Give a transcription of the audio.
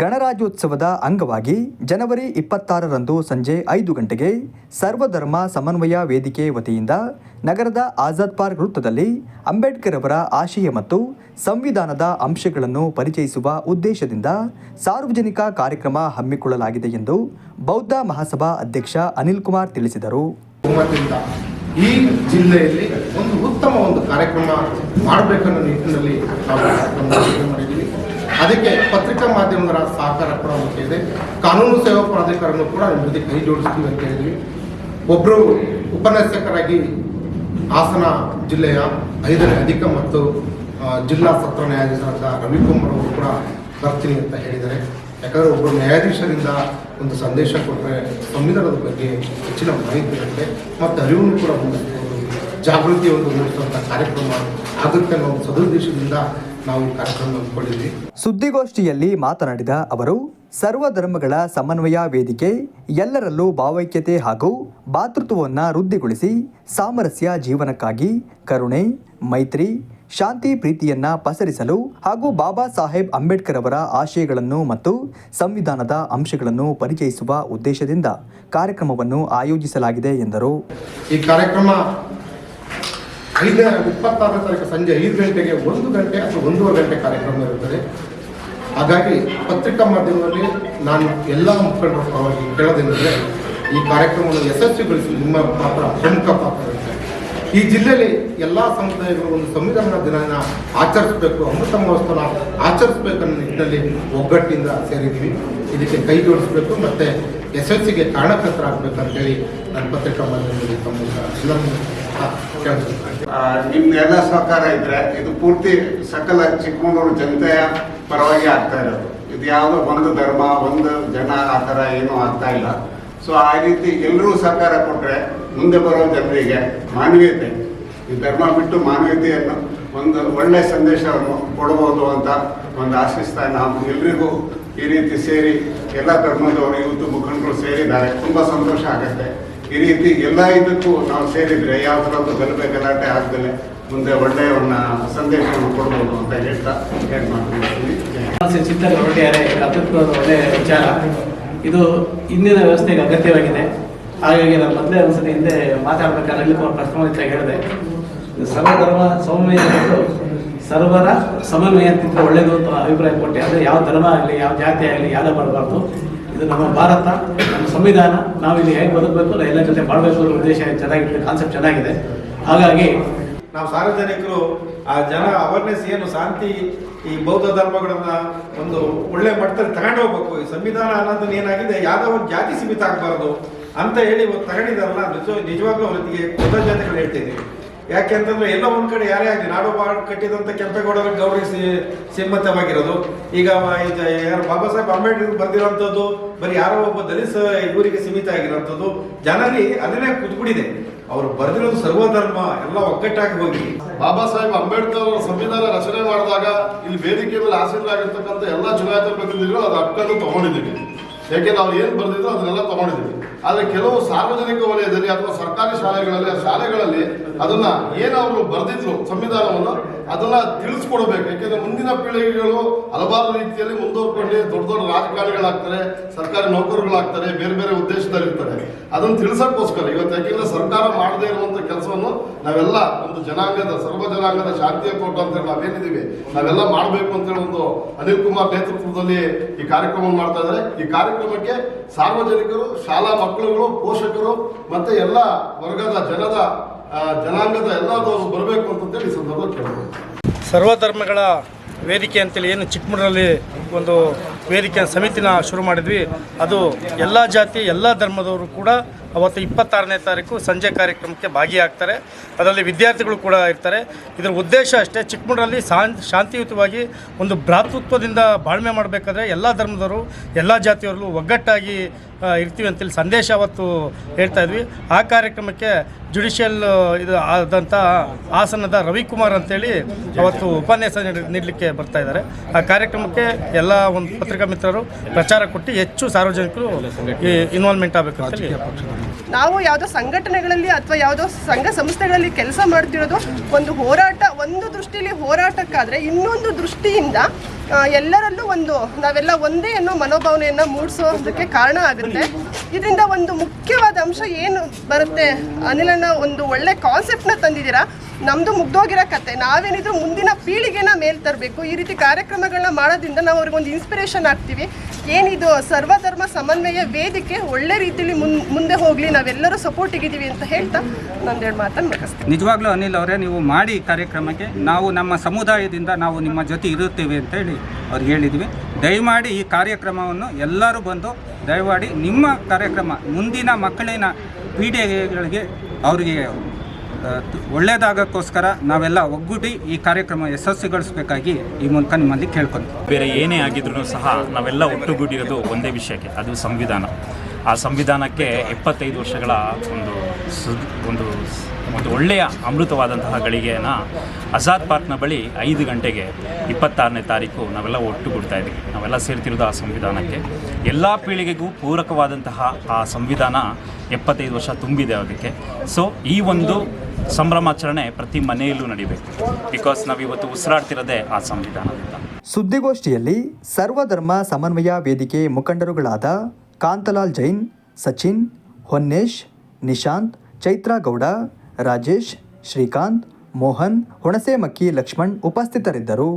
ಗಣರಾಜ್ಯೋತ್ಸವದ ಅಂಗವಾಗಿ ಜನವರಿ ಇಪ್ಪತ್ತಾರರಂದು ಸಂಜೆ ಐದು ಗಂಟೆಗೆ ಸರ್ವಧರ್ಮ ಸಮನ್ವಯ ವೇದಿಕೆ ವತಿಯಿಂದ ನಗರದ ಆಜಾದ್ ಪಾರ್ಕ್ ವೃತ್ತದಲ್ಲಿ ಅಂಬೇಡ್ಕರ್ ಅವರ ಆಶಯ ಮತ್ತು ಸಂವಿಧಾನದ ಅಂಶಗಳನ್ನು ಪರಿಚಯಿಸುವ ಉದ್ದೇಶದಿಂದ ಸಾರ್ವಜನಿಕ ಕಾರ್ಯಕ್ರಮ ಹಮ್ಮಿಕೊಳ್ಳಲಾಗಿದೆ ಎಂದು ಬೌದ್ಧ ಮಹಾಸಭಾ ಅಧ್ಯಕ್ಷ ಅನಿಲ್ ಕುಮಾರ್ ತಿಳಿಸಿದರು. ಈ ಜಿಲ್ಲೆಯಲ್ಲಿ ಒಂದು ಉತ್ತಮ ಒಂದು ಕಾರ್ಯಕ್ರಮ ಮಾಡಬೇಕನ್ನೋ ನಿಟ್ಟಿನಲ್ಲಿ ಅದಕ್ಕೆ ಪತ್ರಿಕಾ ಮಾಧ್ಯಮದ ಸಹಕಾರ ಕೂಡ ಮುಖ್ಯ ಇದೆ. ಕಾನೂನು ಸೇವಾ ಪ್ರಾಧಿಕಾರನೂ ಕೂಡ ನಿಮ್ಮ ಜೊತೆ ಕೈ ಜೋಡಿಸ್ತೀವಿ ಅಂತ ಹೇಳಿದ್ವಿ. ಒಬ್ಬರು ಉಪನ್ಯಾಸಕರಾಗಿ ಹಾಸನ ಜಿಲ್ಲೆಯ ಐದನೇ ಅಧಿಕ ಮತ್ತು ಜಿಲ್ಲಾ ಸತ್ರ ನ್ಯಾಯಾಧೀಶರಾದ ರವಿಕುಮಾರ್ ಅವರು ಕೂಡ ಬರ್ತೀನಿ ಅಂತ ಹೇಳಿದರೆ ಯಾಕಂದರೆ ಒಬ್ಬರು ನ್ಯಾಯಾಧೀಶರಿಂದ ಒಂದು ಸಂದೇಶ ಕೊಟ್ಟರೆ ಸಂವಿಧಾನದ ಬಗ್ಗೆ ಹೆಚ್ಚಿನ ಮಾಹಿತಿ ಇರುತ್ತೆ. ಮತ್ತು ಅರಿವನ್ನು ಕೂಡ ಜಾಗೃತಿ ಒಂದು ಮೂಡಿಸುವಂಥ ಕಾರ್ಯಕ್ರಮ ಆಗುತ್ತೆ ಅನ್ನೋ ಒಂದು ಸದುದ್ದೇಶದಿಂದ ನಾವು ಕಾರ್ಯಕ್ರಮ ಹಮ್ಮಿಕೊಂಡಿದ್ವಿ ಸುದ್ದಿಗೋಷ್ಠಿಯಲ್ಲಿ ಮಾತನಾಡಿದ ಅವರು ಸರ್ವಧರ್ಮಗಳ ಸಮನ್ವಯ ವೇದಿಕೆ ಎಲ್ಲರಲ್ಲೂ ಭಾವೈಕ್ಯತೆ ಹಾಗೂ ಭಾತೃತ್ವವನ್ನು ವೃದ್ಧಿಗೊಳಿಸಿ ಸಾಮರಸ್ಯ ಜೀವನಕ್ಕಾಗಿ ಕರುಣೆ ಮೈತ್ರಿ ಶಾಂತಿ ಪ್ರೀತಿಯನ್ನ ಪಸರಿಸಲು ಹಾಗೂ ಬಾಬಾ ಸಾಹೇಬ್ ಅಂಬೇಡ್ಕರ್ ಅವರ ಆಶಯಗಳನ್ನು ಮತ್ತು ಸಂವಿಧಾನದ ಅಂಶಗಳನ್ನು ಪರಿಚಯಿಸುವ ಉದ್ದೇಶದಿಂದ ಕಾರ್ಯಕ್ರಮವನ್ನು ಆಯೋಜಿಸಲಾಗಿದೆ ಎಂದರು. ಈ ಕಾರ್ಯಕ್ರಮ ಐದನೇ ಇಪ್ಪತ್ತಾರನೇ ತಾರೀಕು ಸಂಜೆ ಐದು ಗಂಟೆಗೆ ಒಂದು ಗಂಟೆ ಅಥವಾ ಒಂದೂವರೆ ಗಂಟೆ ಕಾರ್ಯಕ್ರಮ ಇರುತ್ತದೆ. ಹಾಗಾಗಿ ಪತ್ರಿಕಾ ಮಾಧ್ಯಮದಲ್ಲಿ ನಾನು ಎಲ್ಲ ಮುಖಂಡರ ಪರವಾಗಿ ಕೇಳೋದೇನೆಂದರೆ ಈ ಕಾರ್ಯಕ್ರಮವನ್ನು ಯಶಸ್ವಿಗೊಳಿಸಲು ನಿಮ್ಮ ಪಾತ್ರ ಪ್ರಮುಖ ಪಾತ್ರ ಈ ಜಿಲ್ಲೆಯಲ್ಲಿ ಎಲ್ಲ ಸಮುದಾಯಗಳು ಒಂದು ಸಂವಿಧಾನ ದಿನನ ಆಚರಿಸಬೇಕು ಅಮೃತ ಮಹೋತ್ಸವ ಆಚರಿಸಬೇಕನ್ನೋ ನಿಟ್ಟಿನಲ್ಲಿ ಒಗ್ಗಟ್ಟಿನಿಂದ ಸೇರಿದ್ವಿ ಇದಕ್ಕೆ ಕೈ ಜೋಡಿಸಬೇಕು, ಮತ್ತು ಯಶಸ್ಸಿಗೆ ಕಾರಣಕರ್ತರಾಗಬೇಕಂತೇಳಿ ನನ್ನ ಪತ್ರಿಕಾ ಮಾಧ್ಯಮದಲ್ಲಿ ತಮ್ಮ ನಿಮ್ದೆಲ್ಲ ಸಹಕಾರ ಇದ್ರೆ ಇದು ಪೂರ್ತಿ ಸಕಲ ಚಿಕ್ಕಮಗಳೂರು ಜನತೆಯ ಪರವಾಗಿ ಆಗ್ತಾ ಇರೋದು. ಇದು ಯಾವುದೋ ಒಂದು ಧರ್ಮ, ಒಂದು ಜನ ಆ ಥರ ಏನೂ ಆಗ್ತಾ ಇಲ್ಲ. ಸೊ ಆ ರೀತಿ ಎಲ್ಲರೂ ಸಹಕಾರ ಕೊಟ್ಟರೆ ಮುಂದೆ ಬರೋ ಜನರಿಗೆ ಮಾನವೀಯತೆ ಈ ಧರ್ಮ ಬಿಟ್ಟು ಮಾನವೀಯತೆಯನ್ನು ಒಂದು ಒಳ್ಳೆ ಸಂದೇಶವನ್ನು ಕೊಡಬಹುದು ಅಂತ ಒಂದು ಆಶಿಸ್ತಾ ನಾವು ಎಲ್ರಿಗೂ ಈ ರೀತಿ ಸೇರಿ ಎಲ್ಲ ಧರ್ಮದವರು ಇವತ್ತು ಮುಖಂಡರು ಸೇರಿದ್ದಾರೆ. ತುಂಬ ಸಂತೋಷ ಆಗುತ್ತೆ. ಈ ರೀತಿ ಎಲ್ಲ ಇದಕ್ಕೂ ನಾವು ಸೇರಿದ್ರೆ ಯಾವ ಥರದ್ದು ಗಲಭೆ, ಗಲಾಟೆ ಆಗದಲೆ ಮುಂದೆ ಒಳ್ಳೆಯ ಸಂದೇಶವನ್ನು ಕೊಡ್ಬೋದು ಅಂತ ಹೇಳ್ತಾ ಶ್ರೀ ಚಿಂತನೆ ಒಳ್ಳೆಯ ವಿಚಾರ. ಇದು ಇಂದಿನ ವ್ಯವಸ್ಥೆಗೆ ಅಗತ್ಯವಾಗಿದೆ. ಹಾಗಾಗಿ ನಾನು ಮೊದಲೇ ಒಂದ್ಸತಿ ಹಿಂದೆ ಮಾತಾಡ್ಬೇಕಾದ್ರೆ ಅಲ್ಲಿ ಪ್ರಶ್ನೆ ಹೇಳಿದೆ. ಸರ್ವಧರ್ಮ ಸಮನ್ವಯ ಸರ್ವರ ಸಮನ್ವಯ ಅಂತಿದ್ರೆ ಒಳ್ಳೇದು ಅಂತ ಅಭಿಪ್ರಾಯ ಕೊಟ್ಟೆ ಅಂದರೆ ಯಾವ ಧರ್ಮ ಆಗಲಿ, ಯಾವ ಜಾತಿ ಆಗಲಿ, ಯಾರು ಬರಬಾರ್ದು. ಇದು ನಮ್ಮ ಭಾರತ, ನಮ್ಮ ಸಂವಿಧಾನ. ನಾವು ಇಲ್ಲಿ ಹೇಗೆ ಬದುಕಬೇಕು ಎಲ್ಲ ಜೊತೆ ಮಾಡಬೇಕು ಅನ್ನೋ ಉದ್ದೇಶ ಚೆನ್ನಾಗಿದೆ ಕಾನ್ಸೆಪ್ಟ್ ಚೆನ್ನಾಗಿದೆ. ಹಾಗಾಗಿ ನಾವು ಸಾರ್ವಜನಿಕರು, ಆ ಜನ ಅವೇರ್ನೆಸ್ ಏನು, ಶಾಂತಿ, ಈ ಬೌದ್ಧ ಧರ್ಮಗಳನ್ನ ಒಂದು ಒಳ್ಳೆ ಮಟ್ಟದಲ್ಲಿ ತಗೊಂಡು ಹೋಗ್ಬೇಕು. ಈ ಸಂವಿಧಾನ ಅನ್ನೋದನ್ನ ಏನಾಗಿದೆ ಯಾವುದೋ ಒಂದು ಜಾತಿ ಸೀಮಿತ ಆಗಬಾರ್ದು ಅಂತ ಹೇಳಿ ಇವತ್ತು ತಗೊಂಡಿದಾರಲ್ಲ, ನಿಜ, ನಿಜವಾಗ್ಲೂ ಅವರಿಗೆ ಕೃತಜ್ಞತೆಗಳು ಹೇಳ್ತೀನಿ ಯಾಕೆಂತಂದ್ರೆ ಎಲ್ಲೋ ಒಂದ್ ಕಡೆ ಯಾರೇ ಆಗಲಿ, ನಾಡು ಬಾಳ್ ಕಟ್ಟಿದಂತ ಕೆಂಪೇಗೌಡರ ಗೌರಿ ಸಿಮ್ಮತವಾಗಿರೋದು ಈಗ ಯಾರು ಬಾಬಾ ಸಾಹೇಬ್ ಅಂಬೇಡ್ಕರ್ ಬಂದಿರೋಂಥದ್ದು ಬರೀ ಯಾರೋ ಒಬ್ಬ ದಲಿತ ಊರಿಗೆ ಸೀಮಿತ ಆಗಿರೋಂಥದ್ದು. ಜನರಲ್ಲಿ ಅದನ್ನೇ ಕುತ್ಬಿಟ್ಟಿದೆ ಅವರು ಬರೆದಿರೋದು ಸರ್ವಧರ್ಮ, ಎಲ್ಲ ಒಗ್ಗಟ್ಟಾಗಿ ಹೋಗಿ. ಬಾಬಾ ಸಾಹೇಬ್ ಅಂಬೇಡ್ಕರ್ ಅವರ ಸಂವಿಧಾನ ರಚನೆ ಮಾಡಿದಾಗ ಇಲ್ಲಿ ವೇದಿಕೆ ಮೇಲೆ ಆಸೀನರಾಗಿರ್ತಕ್ಕಂಥ ಎಲ್ಲ ಚುನಾಯಿತ ಪ್ರತಿನಿಧಿಗಳು ಅದು ಹಕ್ಕನ್ನು ತಗೊಂಡಿದ್ದೀವಿ. ಯಾಕೆಂದ್ರೆ ನಾವು ಏನು ಬರೆದಿದ್ರು ಅದನ್ನೆಲ್ಲ ತಗೊಂಡಿದ್ದೀವಿ. ಆದರೆ ಕೆಲವು ಸಾರ್ವಜನಿಕ ವಲಯದಲ್ಲಿ ಅಥವಾ ಸರ್ಕಾರಿ ಶಾಲೆಗಳಲ್ಲಿ ಶಾಲೆಗಳಲ್ಲಿ ಅದನ್ನ ಏನವರು ಬರೆದಿದ್ರು ಸಂವಿಧಾನವನ್ನು, ಅದನ್ನ ತಿಳಿಸ್ಕೊಡ್ಬೇಕು. ಯಾಕೆಂದ್ರೆ ಮುಂದಿನ ಪೀಳಿಗೆಗಳು ಹಲವಾರು ರೀತಿಯಲ್ಲಿ ಮುಂದುವರ್ಕೊಂಡು ದೊಡ್ಡ ದೊಡ್ಡ ರಾಜಕಾರಣಿಗಳಾಗ್ತಾರೆ, ಸರ್ಕಾರಿ ನೌಕರರುಗಳಾಗ್ತಾರೆ, ಬೇರೆ ಬೇರೆ ಉದ್ದೇಶದಲ್ಲಿರ್ತಾರೆ. ಅದನ್ನು ತಿಳಿಸೋಕ್ಕೋಸ್ಕರ ಇವತ್ತು ಯಾಕೆಂದ್ರೆ ಸರ್ಕಾರ ಮಾಡದೇ ಇರುವಂಥ ಕೆಲಸವನ್ನು ನಾವೆಲ್ಲ ಒಂದು ಜನಾಂಗದ, ಸರ್ವ ಜನಾಂಗದ ಶಾಂತಿಯ ಅಂತ ಅಂತೇಳಿ ನಾವೇನಿದ್ದೀವಿ, ನಾವೆಲ್ಲ ಮಾಡಬೇಕು ಅಂತೇಳಿ ಒಂದು ಅನಿಲ್ ಕುಮಾರ್ ನೇತೃತ್ವದಲ್ಲಿ ಈ ಕಾರ್ಯಕ್ರಮ ಮಾಡ್ತಾ ಇದ್ದಾರೆ. ಈ ಕಾರ್ಯಕ್ರಮಕ್ಕೆ ಸಾರ್ವಜನಿಕರು, ಶಾಲಾ ಮಕ್ಕಳುಗಳು, ಪೋಷಕರು ಮತ್ತೆ ಎಲ್ಲ ವರ್ಗದ ಜನದ ಜನಾಂಗದ ಎಲ್ಲದವರು ಬರಬೇಕು ಅಂತಂತೇಳಿ ಈ ಸಂದರ್ಭದಲ್ಲಿ ಸರ್ವ ಸರ್ವಧರ್ಮಗಳ ವೇದಿಕೆ ಅಂತೇಳಿ ಏನು ಚಿಕ್ಕಮಗಳೂರಲ್ಲಿ ಒಂದು ವೇದಿಕೆ ಸಮಿತಿನ ಶುರು ಮಾಡಿದ್ವಿ. ಅದು ಎಲ್ಲ ಜಾತಿ, ಎಲ್ಲ ಧರ್ಮದವರು ಕೂಡ ಅವತ್ತು ಇಪ್ಪತ್ತಾರನೇ ತಾರೀಕು ಸಂಜೆ ಕಾರ್ಯಕ್ರಮಕ್ಕೆ ಭಾಗಿಯಾಗ್ತಾರೆ. ಅದರಲ್ಲಿ ವಿದ್ಯಾರ್ಥಿಗಳು ಕೂಡ ಇರ್ತಾರೆ. ಇದರ ಉದ್ದೇಶ ಅಷ್ಟೇ, ಚಿಕ್ಕಮಗಳೂರಲ್ಲಿ ಶಾಂತ್, ಶಾಂತಿಯುತವಾಗಿ ಒಂದು ಭ್ರಾತೃತ್ವದಿಂದ ಬಾಳ್ಮೆ ಮಾಡಬೇಕಾದ್ರೆ ಎಲ್ಲ ಧರ್ಮದವರು, ಎಲ್ಲ ಜಾತಿಯವರು ಒಗ್ಗಟ್ಟಾಗಿ ಇರ್ತೀವಿ ಅಂತೇಳಿ ಸಂದೇಶ ಅವತ್ತು ಹೇಳ್ತಾ ಇದ್ವಿ. ಆ ಕಾರ್ಯಕ್ರಮಕ್ಕೆ ಜುಡಿಷಿಯಲ್ ಇದು ಆದಂಥ ಹಾಸನದ ರವಿಕುಮಾರ್ ಅಂತೇಳಿ ಅವತ್ತು ಉಪನ್ಯಾಸ ನೀಡ್- ನೀಡಲಿಕ್ಕೆ ಬರ್ತಾ ಇದ್ದಾರೆ. ಆ ಕಾರ್ಯಕ್ರಮಕ್ಕೆ ಎಲ್ಲ ಒಂದು ಮಿತ್ರರು ಪ್ರಚಾರ ಕೊಟ್ಟು ಹೆಚ್ಚು ಸಾರ್ವಜನಿಕರು ಇನ್ವಾಲ್ವ್ಮೆಂಟ್ ಆಗಬೇಕು ನಾವು ಯಾವುದೋ ಸಂಘಟನೆಗಳಲ್ಲಿ ಅಥವಾ ಯಾವುದೋ ಸಂಘ ಸಂಸ್ಥೆಗಳಲ್ಲಿ ಕೆಲಸ ಮಾಡ್ತಿರೋದು ಒಂದು ಹೋರಾಟ, ಒಂದು ದೃಷ್ಟಿಯಲ್ಲಿ ಹೋರಾಟಕ್ಕಾದ್ರೆ ಇನ್ನೊಂದು ದೃಷ್ಟಿಯಿಂದ ಎಲ್ಲರಲ್ಲೂ ಒಂದು ನಾವೆಲ್ಲ ಒಂದೇ ಅನ್ನೋ ಮನೋಭಾವನೆಯನ್ನು ಮೂಡಿಸೋದಕ್ಕೆ ಕಾರಣ ಆಗುತ್ತೆ. ಇದರಿಂದ ಒಂದು ಮುಖ್ಯವಾದ ಅಂಶ ಏನು ಬರುತ್ತೆ? ಅನಿಲನ ಒಂದು ಒಳ್ಳೆ ಕಾನ್ಸೆಪ್ಟ್ನ ತಂದಿದ್ದೀರಾ? ನಮ್ಮದು ಮುಗ್ದೋಗಿರೋ ಕತೆ. ನಾವೇನಿದ್ರು ಮುಂದಿನ ಪೀಳಿಗೆನ ಮೇಲ್ ತರಬೇಕು. ಈ ರೀತಿ ಕಾರ್ಯಕ್ರಮಗಳನ್ನ ಮಾಡೋದ್ರಿಂದ ನಾವು ಅವ್ರಿಗೊಂದು ಇನ್ಸ್ಪಿರೇಷನ್ ಆಗ್ತೀವಿ. ಏನಿದು? ಸರ್ವಧರ್ಮ ಸಮನ್ವಯ ವೇದಿಕೆ ಒಳ್ಳೆ ರೀತಿಯಲ್ಲಿ ಮುನ್, ಮುಂದೆ ಹೋಗಲಿ. ನಾವೆಲ್ಲರೂ ಸಪೋರ್ಟ್ ಸಪೋರ್ಟಿಗಿದ್ದೀವಿ ಅಂತ ಹೇಳ್ತಾ ನಂದೆರಡು ಮಾತನ್ನು ಮುಗಿಸ್ತೀನಿ. ನಿಜವಾಗ್ಲೂ ಅನಿಲ್ ಅವರೇ, ನೀವು ಮಾಡಿ ಕಾರ್ಯಕ್ರಮಕ್ಕೆ. ನಾವು ನಮ್ಮ ಸಮುದಾಯದಿಂದ ನಾವು ನಿಮ್ಮ ಜೊತೆ ಇರುತ್ತೇವೆ ಅಂತ ಹೇಳಿ ಅವ್ರಿಗೆ ಹೇಳಿದ್ವಿ. ದಯಮಾಡಿ ಈ ಕಾರ್ಯಕ್ರಮವನ್ನು ಎಲ್ಲರೂ ಬಂದು ದಯಮಾಡಿ ನಿಮ್ಮ ಕಾರ್ಯಕ್ರಮ, ಮುಂದಿನ ಮಕ್ಕಳಿನ ಪೀಳಿಗೆಗಳಿಗೆ ಅವರಿಗೆ ಒಳ್ಳೆಯದಾಗೋಕ್ಕೋಸ್ಕರ ನಾವೆಲ್ಲ ಒಗ್ಗೂಡಿ ಈ ಕಾರ್ಯಕ್ರಮ ಯಶಸ್ವಿಗೊಳಿಸಬೇಕಾಗಿ ಈ ಮೂಲಕ ನಿಮ್ಮಲ್ಲಿ ಕೇಳ್ಕೊಂತೀವಿ. ಬೇರೆ ಏನೇ ಆಗಿದ್ರೂ ಸಹ ನಾವೆಲ್ಲ ಒಟ್ಟುಗೂಡಿರೋದು ಒಂದೇ ವಿಷಯಕ್ಕೆ, ಅದು ಸಂವಿಧಾನ. ಆ ಸಂವಿಧಾನಕ್ಕೆ ಎಪ್ಪತ್ತೈದು ವರ್ಷಗಳ ಒಂದು ಸು, ಒಂದು ಒಂದು ಒಳ್ಳೆಯ ಅಮೃತವಾದಂತಹ ಗಳಿಗೆಯನ್ನು ಆಜಾದ್ ಪಾರ್ಕ್ನ ಬಳಿ ಐದು ಗಂಟೆಗೆ ಇಪ್ಪತ್ತಾರನೇ ತಾರೀಕು ನಾವೆಲ್ಲ ಒಟ್ಟುಗೂಡ್ತಾ ಇದ್ದೀವಿ ನಾವೆಲ್ಲ ಸೇರ್ತಿರೋದು ಆ ಸಂವಿಧಾನಕ್ಕೆ. ಎಲ್ಲ ಪೀಳಿಗೆಗೂ ಪೂರಕವಾದಂತಹ ಆ ಸಂವಿಧಾನ ಎಪ್ಪತ್ತೈದು ವರ್ಷ ತುಂಬಿದೆ ಅದಕ್ಕೆ. ಸೊ ಈ ಒಂದು ಸಂಭ್ರಮಾಚರಣೆ ಪ್ರತಿ ಮನೆಯಲ್ಲೂ ನಡಿಬೇಕು. ಬಿಕಾಸ್ ನಾವಿವತ್ತು ಉಸಿರಾಡ್ತಿರೋದೇ ಆ ಸಂವಿಧಾನದಿಂದ. ಸುದ್ದಿಗೋಷ್ಠಿಯಲ್ಲಿ ಸರ್ವಧರ್ಮ ಸಮನ್ವಯ ವೇದಿಕೆ ಮುಖಂಡರುಗಳಾದ ಕಾಂತಲಾಲ್ ಜೈನ್, ಸಚಿನ್, ಹೊನ್ನೇಶ್ ನಿಶಾಂತ್ ಚೈತ್ರಾ ಗೌಡ ರಾಜೇಶ್ ಶ್ರೀಕಾಂತ್ ಮೋಹನ್ ಹುಣಸೆಮಕ್ಕಿ ಲಕ್ಷ್ಮಣ್ ಉಪಸ್ಥಿತರಿದ್ದರು.